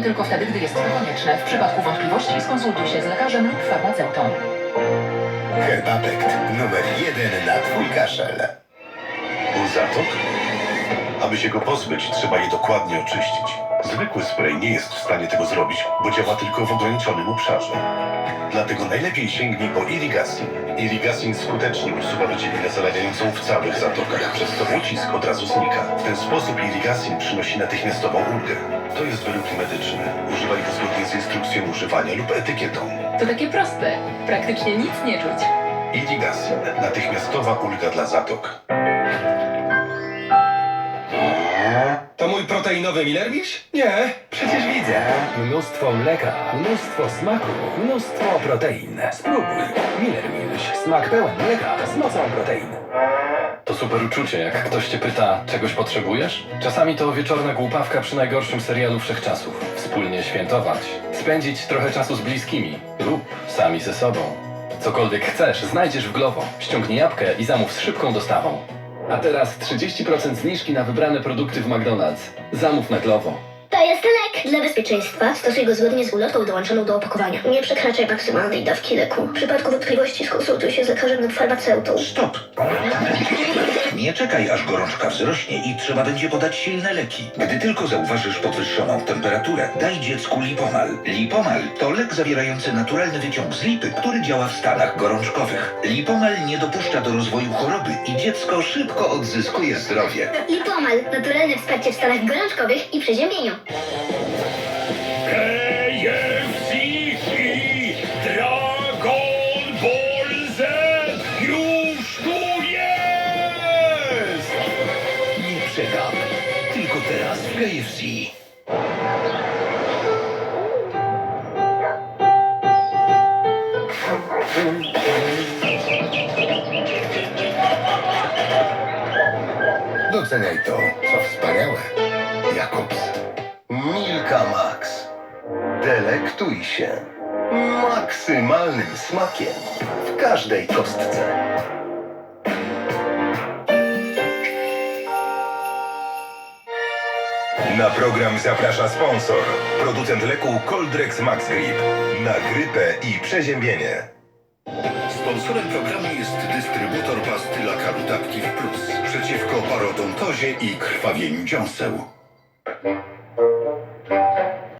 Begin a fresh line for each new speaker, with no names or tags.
i tylko wtedy, gdy jest to konieczne. W przypadku wątpliwości skonsultuj się z lekarzem lub farmaceutą.
Herbapekt numer jeden na twój kaszel.
Zatok? Aby się go pozbyć, trzeba je dokładnie oczyścić. Zwykły spray nie jest w stanie tego zrobić, bo działa tylko w ograniczonym obszarze. Dlatego najlepiej sięgnij po Irigasin. Irigasin skutecznie usuwa wycielinę zalewającą w całych zatokach, przez co ucisk od razu znika. W ten sposób Irigasin przynosi natychmiastową ulgę. To jest wyrób medyczny. Używaj go zgodnie z instrukcją używania lub etykietą.
To takie proste. Praktycznie nic nie czuć.
Irigasin. Natychmiastowa ulga dla zatok.
Proteinowy Millermisz? Nie.
Przecież widzę. Mnóstwo mleka, mnóstwo smaku, mnóstwo protein. Spróbuj. Miller Milch. Smak pełen mleka z mocą protein.
To super uczucie, jak ktoś cię pyta, czegoś potrzebujesz? Czasami to wieczorna głupawka przy najgorszym serialu wszechczasów. Wspólnie świętować, spędzić trochę czasu z bliskimi lub sami ze sobą. Cokolwiek chcesz, znajdziesz w Glovo. Ściągnij jabłkę i zamów z szybką dostawą. A teraz 30% zniżki na wybrane produkty w McDonald's. Zamów na Glovo.
To jest lek! Dla bezpieczeństwa stosuj go zgodnie z ulotką dołączoną do opakowania. Nie przekraczaj maksymalnej dawki leku. W przypadku wątpliwości skonsultuj się z lekarzem lub farmaceutą.
Stop! Nie czekaj, aż gorączka wzrośnie i trzeba będzie podać silne leki. Gdy tylko zauważysz podwyższoną temperaturę, daj dziecku Lipomal. Lipomal to lek zawierający naturalny wyciąg z lipy, który działa w stanach gorączkowych. Lipomal nie dopuszcza do rozwoju choroby i dziecko szybko odzyskuje zdrowie.
Lipomal. Naturalne wsparcie w stanach gorączkowych i przeziębieniu.
Przegap. Tylko teraz w KFC.
Doceniaj to, co wspaniałe. Jakobs. Milka Max. Delektuj się maksymalnym smakiem w każdej kostce.
Na program zaprasza sponsor. Producent leku Coldrex Max Grip. Na grypę i przeziębienie.
Sponsorem programu jest dystrybutor pasty Lakalut Active Plus przeciwko parodontozie i krwawieniu dziąseł.